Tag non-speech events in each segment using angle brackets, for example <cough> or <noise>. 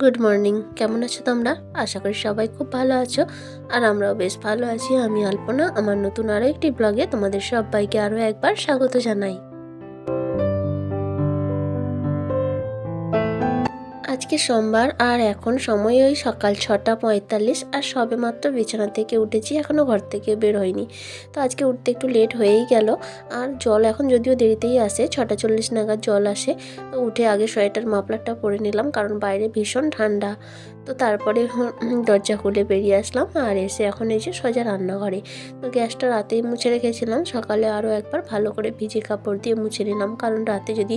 Good morning. কেমন আছো তোমরা? আশা করি সবাই খুব ভালো আছো, আর আমরাও বেশ ভালো আছি। আমি আলপনা, আমার নতুন আরও একটি ব্লগে তোমাদের সবাইকে আরও একবার স্বাগত জানাই। আজকে সোমবার আর এখন সময় ওই সকাল ছটা পঁয়তাল্লিশ আর সবে মাত্র বিছানা থেকে উঠেছি এখনও ঘর থেকে বের হয়নি। তো আজকে উঠতে একটু লেট হয়েই গেল আর জল এখন যদিও দেরিতেই আসে, ছটা চল্লিশ নাগাদ জল আসে। তো উঠে আগে সোয়েটার মাফলারটা পরে নিলাম কারণ বাইরে ভীষণ ঠান্ডা। তো তারপরে দরজা খুলে বেরিয়ে আসলাম আর এসে এখন এসে সোজা রান্নাঘরে। তো গ্যাসটা রাতেই মুছে রেখেছিলাম, সকালে আরও একবার ভালো করে ভিজে কাপড় দিয়ে মুছে নিলাম। কারণ রাতে যদি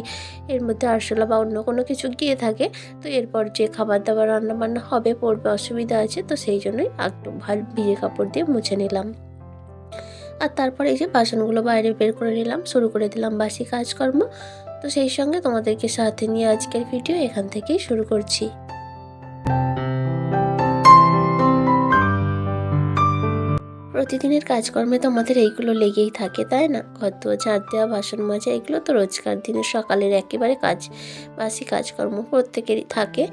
এর মধ্যে আরশোলা বা অন্য কোনো কিছু গিয়ে থাকে, তো এরপর যে খাবার দাবার রান্না বান্না হবে, পড়বে অসুবিধা আছে, তো সেই জন্যই একটু ভালো ভিজে কাপড় দিয়ে মুছে নিলাম। আর তারপরে এই যে বাসনগুলো বাইরে বের করে নিলাম, শুরু করে দিলাম বাসি কাজকর্ম। তো সেই সঙ্গে তোমাদেরকে সাথে নিয়ে আজকের ভিডিও এখান থেকেই শুরু করছি। প্রতিদিনের কাজকর্মে তো আমাদের এইগুলো লেগেই থাকে, তাই না? ঘর দুয়ার ঝাড় দেওয়া, বাসন মাজা, এগুলো তো রোজকার দিনের সকালের একেবারে কাজ, বাসি কাজকর্ম প্রত্যেকেরই থাকে।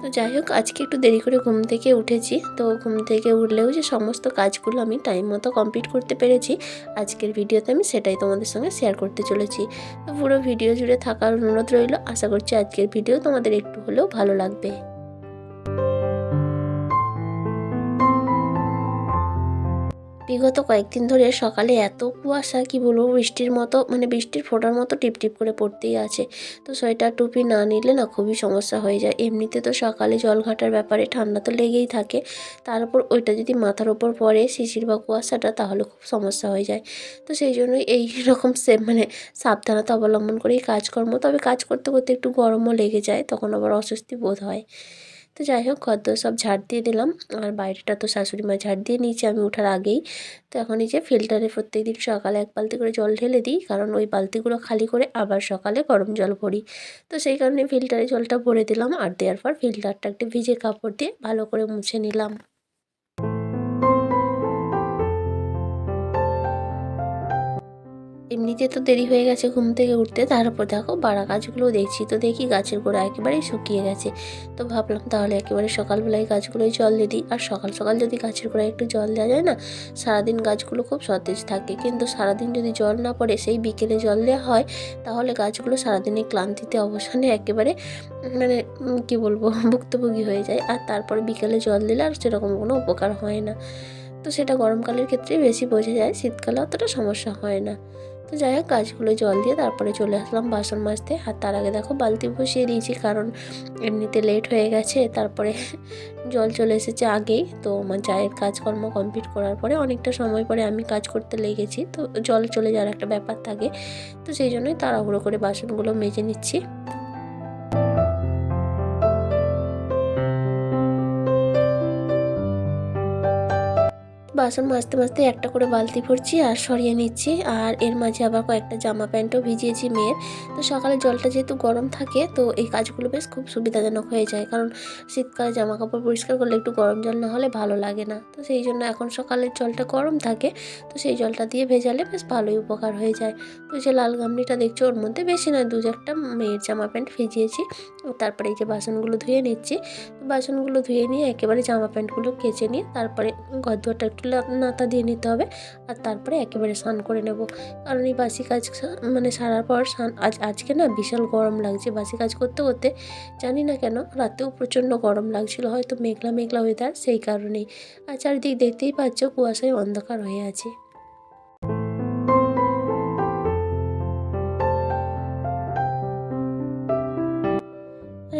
তো যাই হোক, আজকে একটু দেরি করে ঘুম থেকে উঠেছি। তো ঘুম থেকে উঠলেও যে সমস্ত কাজগুলো আমি টাইম মতো কমপ্লিট করতে পেরেছি, আজকের ভিডিওতে আমি সেটাই তোমাদের সঙ্গে শেয়ার করতে চলেছি। তো পুরো ভিডিও জুড়ে থাকার অনুরোধ রইল। আশা করছি আজকের ভিডিও তোমাদের একটু হলেও ভালো লাগবে। বিগত কয়েকদিন ধরে সকালে এত কুয়াশা, কি বলব, বৃষ্টির মতো মানে বৃষ্টির ফোঁটার মতো টিপটিপ করে পড়তেই আছে। তো সোয়েটার, টুপি না নিলে না খুবই সমস্যা হয়ে যায়। এমনিতে তো সকালে জল ঘাটার ব্যাপারে ঠান্ডা তো লেগেই থাকে। তার উপর ওইটা যদি মাথার ওপর পড়ে, শিশির বা কুয়াশাটা, তাহলে খুব সমস্যা হয়ে যায়। তো সেই জন্যই এই রকম সে মানে সাবধানতা অবলম্বন করেই কাজকর্ম। তবে কাজ করতে করতে একটু গরমও লেগে যায়, তখন আবার অস্বস্তি বোধ হয়। তো যাই হোক, ঘর সব ঝাড় দিয়ে দিলাম। আর বাইরেটা তো শাশুড়ি মা ঝাড় দিয়ে নিয়েছে আমি ওঠার আগেই। তো এখন এই যে ফিল্টারে প্রত্যেক দিন সকালে এক বালতি করে জল ঢেলে দিই, কারণ ওই বালতিগুলো খালি করে আবার সকালে গরম জল ভরি। তো সেই কারণে ফিল্টারে জলটা ভরে দিলাম, আর দেওয়ার পর ফিল্টারটা একটু ভিজে কাপড় দিয়ে ভালো করে মুছে নিলাম। এমনিতে তো দেরি হয়ে গেছে ঘুম থেকে উঠতে। তারপর দেখো বাড়া গাছগুলো দেখছি তো দেখি গাছের গোড়া একেবারেই শুকিয়ে গেছে। তো ভাবলাম তাহলে একেবারে সকালবেলায় গাছগুলোয় জল দিয়ে দিই। আর সকাল সকাল যদি গাছের গোড়ায় একটু জল দেওয়া যায় না, সারাদিন গাছগুলো খুব সতেজ থাকে। কিন্তু সারাদিন যদি জল না পড়ে, সেই বিকেলে জল দেওয়া হয়, তাহলে গাছগুলো সারাদিনের ক্লান্তিতে অবসানে একেবারে মানে কি বলব, <laughs> ভুক্তভোগী হয়ে যায়। আর তারপরে বিকেলে জল দিলে আর সেরকম কোনো উপকার হয় না। তো সেটা গরমকালের ক্ষেত্রে বেশি বোঝা যায়, শীতকালে অতটা সমস্যা হয় না। তো যাই হোক, গাছগুলো জল দিয়ে তারপরে চলে আসলাম বাসন মাজতে। আর তার আগে দেখো, বালতি বসিয়ে দিয়েছি কারণ এমনিতে লেট হয়ে গেছে, তারপরে <laughs> জল চলে এসেছে আগেই। তো আমার চায়ের কাজকর্ম কমপ্লিট করার পরে অনেকটা সময় পরে আমি কাজ করতে লেগেছি, তো জল চলে যাওয়ার একটা ব্যাপার থাকে। তো সেই জন্যই তাড়াহুড়ো করে বাসনগুলো মেজে নিচ্ছি। বাসন মাজতে মাজতে একটা করে বালতি ভরছি আর সরিয়ে নিচ্ছি। আর এর মাঝে আবার কয়েকটা জামা প্যান্টও ভিজিয়েছি মেয়ের। তো সকালে জলটা যেহেতু গরম থাকে, তো এই কাজগুলো বেশ খুব সুবিধাজনক হয়ে যায়। কারণ শীতকালে জামা কাপড় পরিষ্কার করলে একটু গরম জল না হলে ভালো লাগে না। তো সেই জন্য এখন সকালের জলটা গরম থাকে, তো সেই জলটা দিয়ে ভেজালে বেশ ভালোই উপকার হয়ে যায়। তো যে লাল গামলিটা দেখছ, ওর মধ্যে বেশি নয়, দু চারটা মেয়ের জামা প্যান্ট ভিজিয়েছি। তারপরে এই যে বাসনগুলো ধুয়ে নিচ্ছি। বাসনগুলো ধুয়ে নিয়ে একেবারে জামা প্যান্টগুলো কেচে নিয়ে তারপরে ঘর একটু নাতা দিয়ে নিতে হবে। আর তারপরে একেবারে স্নান করে নেব। কারণ এই বাসি কাজ মানে সারার পর স্নান আজ আজকে না বিশাল গরম লাগছে বাসি কাজ করতে করতে। জানি না কেন, রাতেও প্রচণ্ড গরম লাগছিল। হয়তো মেঘলা মেঘলা ওয়েদার সেই কারণেই। আর চারিদিক দেখতেই পাচ্ছ কুয়াশায় অন্ধকার হয়ে আছে।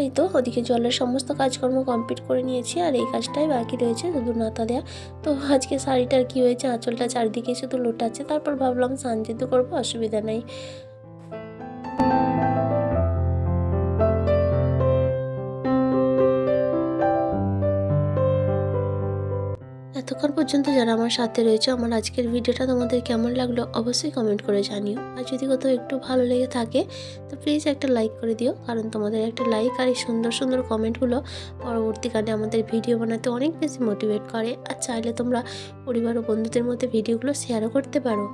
এই তো ওদিকে জলের সমস্ত কাজকর্ম কমপ্লিট করে নিয়েছি আর এই কাজটাই বাকি রয়েছে, শুধু নাতা দেয়া। তো আজকে শাড়িটার কি হয়েছে? আঁচলটা চারিদিকে শুধু লোটাচ্ছে, তারপর ভাবলাম যেহেতু করব, অসুবিধা নেই। এতক্ষণ পর্যন্ত যারা আমার সাথে রয়েছে, আমার আজকের ভিডিওটা তোমাদের কেমন লাগল অবশ্যই কমেন্ট করে জানিও। আর যদি কোথাও একটু ভালো লেগে থাকে, তো প্লিজ একটা লাইক করে দিও, কারণ তোমাদের একটা লাইক আর এই সুন্দর সুন্দর কমেন্টগুলো পরবর্তীকালে আমাদের ভিডিও বানাতে অনেক বেশি মোটিভেট করে। আর চাইলে তোমরা পরিবার ও বন্ধুদের মধ্যে ভিডিওগুলো শেয়ারও করতে পারো।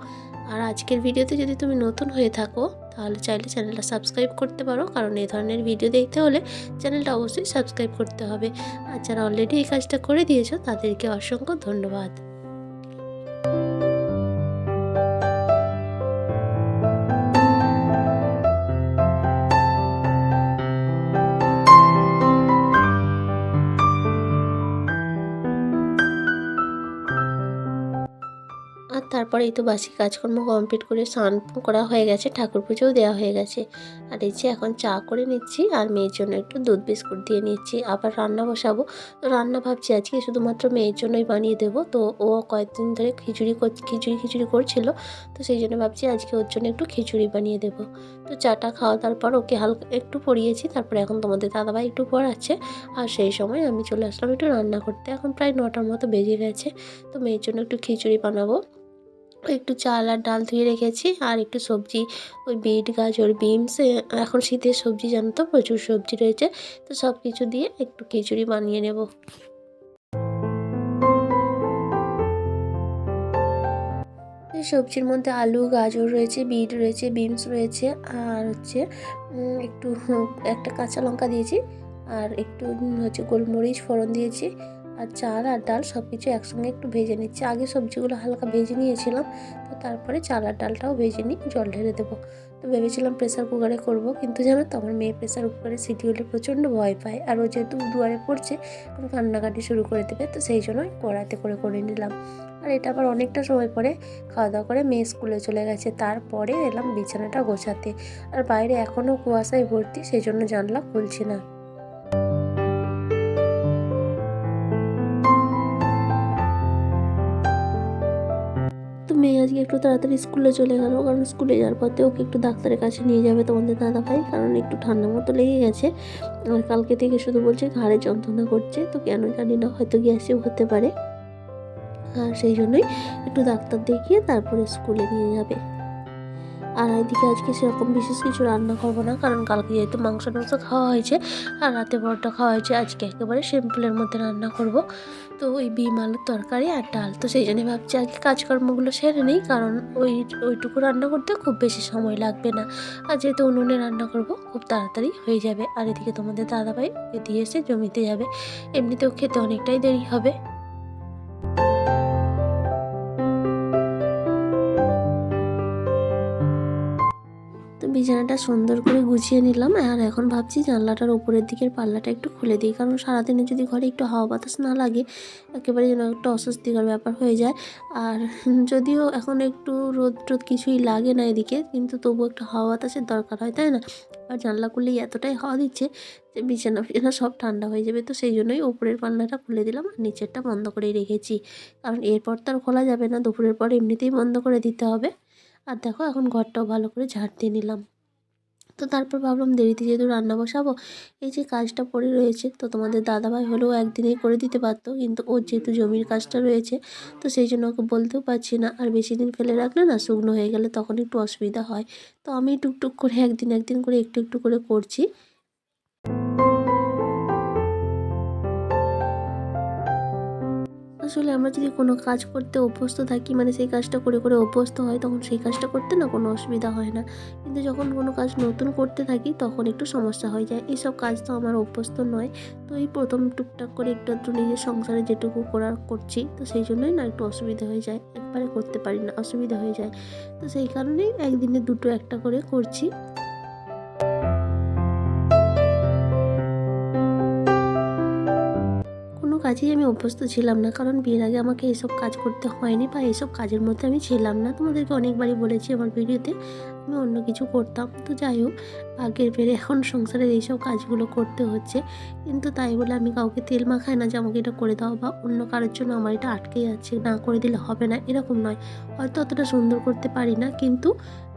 আর আজকের ভিডিওতে যদি তুমি নতুন হয়ে থাকো তাহলে চাইলে চ্যানেলটা সাবস্ক্রাইব করতে পারো, কারণ এই ধরনের ভিডিও দেখতে হলে চ্যানেলটা অবশ্যই সাবস্ক্রাইব করতে হবে। আর যারা অলরেডি এই কাজটা করে দিয়েছ, তাদেরকে অসংখ্য ধন্যবাদ। তারপরে এই তো বাসি কাজকর্ম কমপ্লিট করে স্নান করা হয়ে গেছে, ঠাকুর পুজোও দেওয়া হয়ে গেছে। আর এই যে এখন চা করে নিচ্ছি আর মেয়ের জন্য একটু দুধ বিস্কুট দিয়ে নিচ্ছি। আবার রান্না বসাবো। তো রান্না ভাবছি আজকে শুধুমাত্র মেয়ের জন্যই বানিয়ে দেবো। তো ও কয়েকদিন ধরে খিচুড়ি খিচুড়ি খিচুড়ি করছিল। তো সেই জন্য ভাবছি আজকে ওর জন্য একটু খিচুড়ি বানিয়ে দেবো। তো চাটা খাওয়া দাওয়ার পর ওকে হালকা একটু পড়িয়েছি, তারপরে এখন তোমাদের দাদাভাই একটু পড়াচ্ছে। আর সেই সময় আমি চলে আসলাম একটু রান্না করতে। এখন প্রায় নটার মতো বেজে গেছে। তো মেয়ের জন্য একটু খিচুড়ি বানাবো। একটু চাল আর ডাল ধুয়ে রেখেছি আর একটু সবজি, ওই বিট, গাজর, বিনস এখন শীতের সবজি জানো তো, প্রচুর সবজি রয়েছে, তো সব কিছু দিয়ে একটু খিচুড়ি বানিয়ে নেব। সবজির মধ্যে আলু, গাজর রয়েছে, বিট রয়েছে, বিনস রয়েছে, আর হচ্ছে একটু একটা কাঁচা লঙ্কা দিয়েছি, আর একটু হচ্ছে গোলমরিচ ফোড়ন দিয়েছি আর চাল আর ডাল সব কিছু একসঙ্গে একটু ভেজে নিচ্ছি। আগে সবজিগুলো হালকা ভেজে নিয়েছিলাম, তো তারপরে চাল আর ডালটাও ভেজে নিই, জল ঢেলে দেবো। তো ভেবেছিলাম প্রেসার কুকারে করব, কিন্তু জানো তো আমার মেয়ে প্রেসার কুকারে সিটি হলে প্রচণ্ড ভয় পায়, আর ও যেহেতু দুয়ারে পড়ছে এখন কান্নাকাটি শুরু করে দেবে, তো সেই জন্য কড়াতে করে করে নিলাম। আর এটা আবার অনেকটা সময় পরে খাওয়া দাওয়া করে মেয়ে স্কুলে চলে গেছে, তারপরে এলাম বিছানাটা গোছাতে। আর বাইরে এখনও কুয়াশায় ভর্তি, সেই জন্য জানলা খুলছি না। আজকে একটু তাড়াতাড়ি স্কুলে চলে গেল, কারণ স্কুলে যাওয়ার পথে ওকে একটু ডাক্তারের কাছে নিয়ে যাবে তোমাদের দাদা ভাই কারণ একটু ঠান্ডা মতো লেগে গেছে। আর কালকে থেকে শুধু বলছে ঘাড়ে যন্ত্রণা করছে, তো কেন জানি না, হয়তো গ্যাসেও হতে পারে। আর সেই জন্যই একটু ডাক্তার দেখিয়ে তারপরে স্কুলে নিয়ে যাবে। আর এদিকে আজকে সেরকম বিশেষ কিছু রান্না করব না, কারণ কালকে যেহেতু মাংস টাংস খাওয়া হয়েছে আর রাতে পরোটা খাওয়া হয়েছে, আজকে একেবারে সিম্পলের মধ্যে রান্না করব। তো ওই বিম, আলুর তরকারি আর ডাল, তো সেই জন্য ভাবছি আজকে কাজকর্মগুলো সেরে নিই, কারণ ওই, ওইটুকু রান্না করতে খুব বেশি সময় লাগবে না। আর যেহেতু উনুনে রান্না করব, খুব তাড়াতাড়ি হয়ে যাবে। আর এদিকে তোমাদের দাদাভাই ওকে দিয়ে এসে জমিতে যাবে, এমনিতেও খেতে অনেকটাই দেরি হবে। বিছানাটা সুন্দর করে গুছিয়ে নিলাম আর এখন ভাবছি জানলাটার উপরের দিকের পাল্লাটা একটু খুলে দিই। কারণ সারাদিনে যদি ঘরে একটু হাওয়া বাতাস না লাগে, একেবারে যেন একটা অস্বস্তিকর ব্যাপার হয়ে যায়। আর যদিও এখন একটু রোদ টোদ কিছুই লাগে না এদিকে, কিন্তু তবু একটু হাওয়া বাতাসের দরকার হয়, তাই না? আর জানলা খুললেই এতটাই হাওয়া দিচ্ছে যে বিছানা ফিছানা সব ঠান্ডা হয়ে যাবে। তো সেই জন্যই উপরের পাল্লাটা খুলে দিলাম আর নিচেরটা বন্ধ করেই রেখেছি। কারণ এরপর তো আর খোলা যাবে না, দুপুরের পর এমনিতেই বন্ধ করে দিতে হবে। আর দেখো এখন ঘরটাও ভালো করে ঝাড় দিয়ে নিলাম। তো তারপর ভাবলাম দেরিতে যেহেতু রান্না বসাবো, এই যে কাজটা পড়ে রয়েছে, তো তোমাদের দাদাভাই হলেও একদিনেই করে দিতে পারতো, কিন্তু ওর যেহেতু জমির কাজটা রয়েছে, তো সেই জন্য ওকে বলতেও পারছি না, আর বেশি দিন ফেলে রাখলে না শুকনো হয়ে গেলে তখন একটু অসুবিধা হয়। তো আমি টুকটুক করে একদিন একদিন করে একটু একটু করে করছি। আসলে আমরা যদি কোনো কাজ করতে অভ্যস্ত থাকি মানে সেই কাজটা করে করে অভ্যস্ত হয়, তখন সেই কাজটা করতে না কোনো অসুবিধা হয় না। কিন্তু যখন কোনো কাজ নতুন করতে থাকি, তখন একটু সমস্যা হয়ে যায়। এইসব কাজ তো আমার অভ্যস্ত নয়। তো এই প্রথম টুকটাক করে একটু একটু নিজের সংসারে যেটুকু করার করছি, তো সেই জন্যই না একটু অসুবিধা হয়ে যায়। একবারে করতে পারি না, অসুবিধা হয়ে যায়। তো সেই কারণেই একদিনে দুটো একটা করে করছি। কাজেই আমি অভ্যস্ত ছিলাম না, কারণ বিয়ের আগে আমাকে এসব কাজ করতে হয়নি বা এইসব কাজের মধ্যে আমি ছিলাম না। তোমাদেরকে অনেকবারই বলেছি আমার ভিডিওতে, আমি অন্য কিছু করতাম। তো যাই হোক ভাগ্যের পেরে এখন সংসারের এইসব কাজগুলো করতে হচ্ছে। কিন্তু তাই বলে আমি কাউকে তেল মাখাই না যে আমাকে এটা করে দাও বা অন্য কারোর জন্য আমার এটা আটকে যাচ্ছে না করে দিলে হবে না, এরকম নয়। হয়তো অতটা সুন্দর করতে পারি না, কিন্তু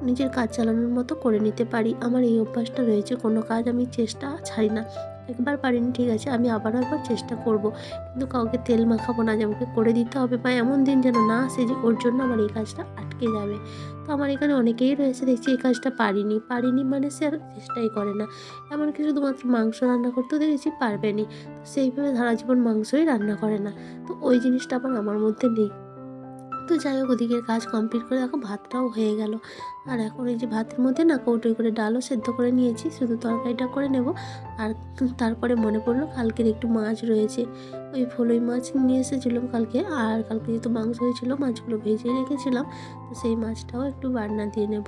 নিজের কাজ চালানোর মতো করে নিতে পারি। আমার এই অভ্যাসটা রয়েছে, কোনো কাজ আমি চেষ্টা ছাড়ি না। একবার পারিনি, ঠিক আছে, আমি আবারও একবার চেষ্টা করব। কিন্তু কাউকে তেল মাখাবো না, যে আমাকে করে দিতে হবে বা এমন দিন যেন না আসে যে ওর জন্য আমার এই কাজটা আটকে যাবে। তো আমার এখানে অনেকেই রয়েছে, দেখছি এই কাজটা পারিনি। পারিনি মানে সে আর চেষ্টাই করে না। এমনকি শুধুমাত্র মাংস রান্না করতেও দেখেছি পারবে নি। তো সেইভাবে সারা জীবন মাংসই রান্না করে না। তো ওই জিনিসটা আবার আমার মধ্যে নেই। তো যাই হোক, ওদিকের কাজ কমপ্লিট করে দেখো, ভাতটাও হয়ে গেল। আর এখন এই যে ভাতের মধ্যে না কৌটোই করে ডালও সেদ্ধ করে নিয়েছি, শুধু তরকারিটা করে নেব। আর তারপরে মনে পড়ল কালকের একটু মাছ রয়েছে। ওই ফলই মাছ নিয়ে এসেছিলাম কালকে, আর কালকে যেহেতু মাংস হয়েছিল, মাছগুলো ভেজে রেখেছিলাম, তো সেই মাছটাও একটু বার্না দিয়ে নেব।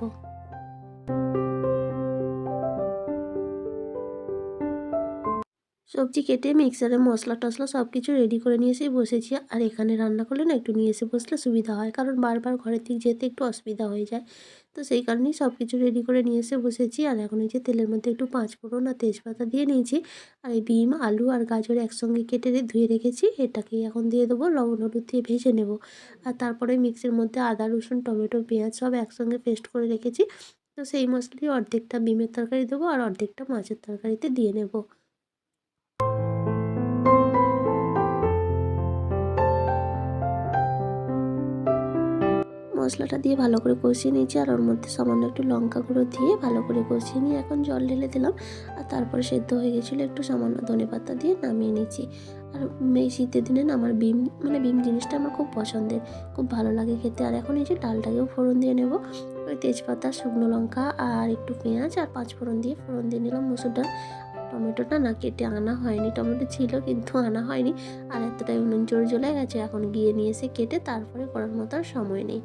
সবজি কেটে মিক্সারে মশলা টশলা সব কিছু রেডি করে নিয়ে এসে বসেছি। আর এখানে রান্না করলে না একটু নিয়ে এসে বসলে সুবিধা হয়, কারণ বারবার ঘরের থেকে যেতে একটু অসুবিধা হয়ে যায়। তো সেই কারণেই সব কিছু রেডি করে নিয়ে এসে বসেছি। আর এখন এই যে তেলের মধ্যে একটু পাঁচ ফোড়ন আর তেজপাতা দিয়ে নিয়েছি। আর এই বিম, আলু আর গাজর একসঙ্গে কেটে ধুয়ে রেখেছি। এটাকে এখন দিয়ে দেবো, লবণ হলুদ দিয়ে ভেজে নেব। আর তারপরে মিক্সের মধ্যে আদা, রসুন, টমেটো, পেঁয়াজ সব একসঙ্গে পেস্ট করে রেখেছি। তো সেই মশলাই অর্ধেকটা বিমের তরকারি দেবো আর অর্ধেকটা মাছের তরকারিতে দিয়ে নেব। মশলাটা দিয়ে ভালো করে কষিয়ে নিয়েছি, আর ওর মধ্যে সামান্য একটু লঙ্কা গুঁড়ো দিয়ে ভালো করে কষিয়ে নিয়ে এখন জল ঢেলে দিলাম, আর তারপরে সেদ্ধ হয়ে গেছিল একটু সামান্য ধনে পাতা দিয়ে নামিয়ে নিয়েছি। আর এই শীতের দিনে না আমার বিম মানে বিম জিনিসটা আমার খুব পছন্দের, খুব ভালো লাগে খেতে। আর এখন এই যে ডালটাকেও ফোড়ন দিয়ে নেব, ওই তেজপাতা, শুকনো লঙ্কা, আর একটু পেঁয়াজ, আর পাঁচ ফোড়ন দিয়ে ফোড়ন দিয়ে নিলাম মুসুর ডাল। টমেটোটা না কেটে আনা হয়নি, টমেটো ছিল কিন্তু আনা হয়নি, আর এতটাই উনুন জোর জ্বলে গেছে, এখন গিয়ে নিয়ে এসে কেটে তারপরে করার মতো আর সময় নেই।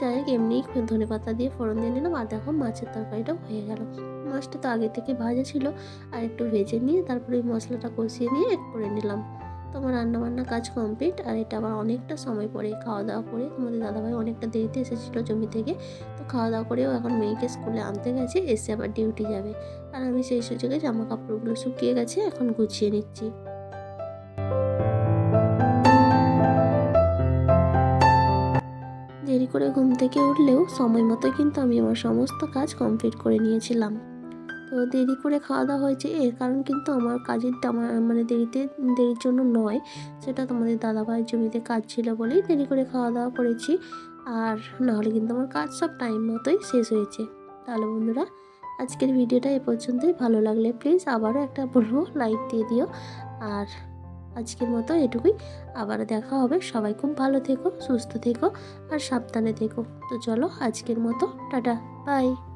যাই হোক এমনিই ধনে পাতা দিয়ে ফোড়ন দিয়ে নিলাম, আর দেখো মাছের তরকারিটাও হয়ে গেল। মাছটা তো আগে থেকে ভাজা ছিল, আর একটু ভেজে নিয়ে তারপরে ওই মশলাটা কষিয়ে নিয়ে করে নিলাম। তো আমার রান্নাবান্না কাজ কমপ্লিট আর এটা আবার অনেকটা সময় পরে খাওয়া দাওয়া করে। তোমাদের দাদাভাই অনেকটা দেরিতে এসেছিল জমি থেকে, তো খাওয়া দাওয়া করেও এখন মেয়েকে স্কুলে আনতে গেছে, এসে আবার ডিউটি যাবে। আর আমি সেই সুযোগে জামা কাপড়গুলো শুকিয়ে গেছে, এখন গুছিয়ে নিচ্ছি। করে ঘুম থেকে উঠলেও সময় মতো কিন্তু আমি আমার সমস্ত কাজ কমপ্লিট করে নিয়েছিলাম। তো দেরি করে খাওয়া দাওয়া হয়েছে, এর কারণ কিন্তু আমার কাজের আমার মানে দেরিতে, দেরির জন্য নয়। সেটা তোমাদের দাদাভাইয়ের জমিতে কাজ ছিল বলেই দেরি করে খাওয়া দাওয়া করেছি। আর নাহলে কিন্তু আমার কাজ সব টাইম মতোই শেষ হয়েছে। তাহলে বন্ধুরা, আজকের ভিডিওটা এ পর্যন্তই। ভালো লাগলে প্লিজ আবারও একটা বলব লাইক দিয়ে দিও। আর আজকের মতো এটুকুই। আবার দেখা হবে। সবাই খুব ভালো থেকো, সুস্থ থেকো আর সাবধানে থেকো। তো চলো আজকের মতো। Tata, bye.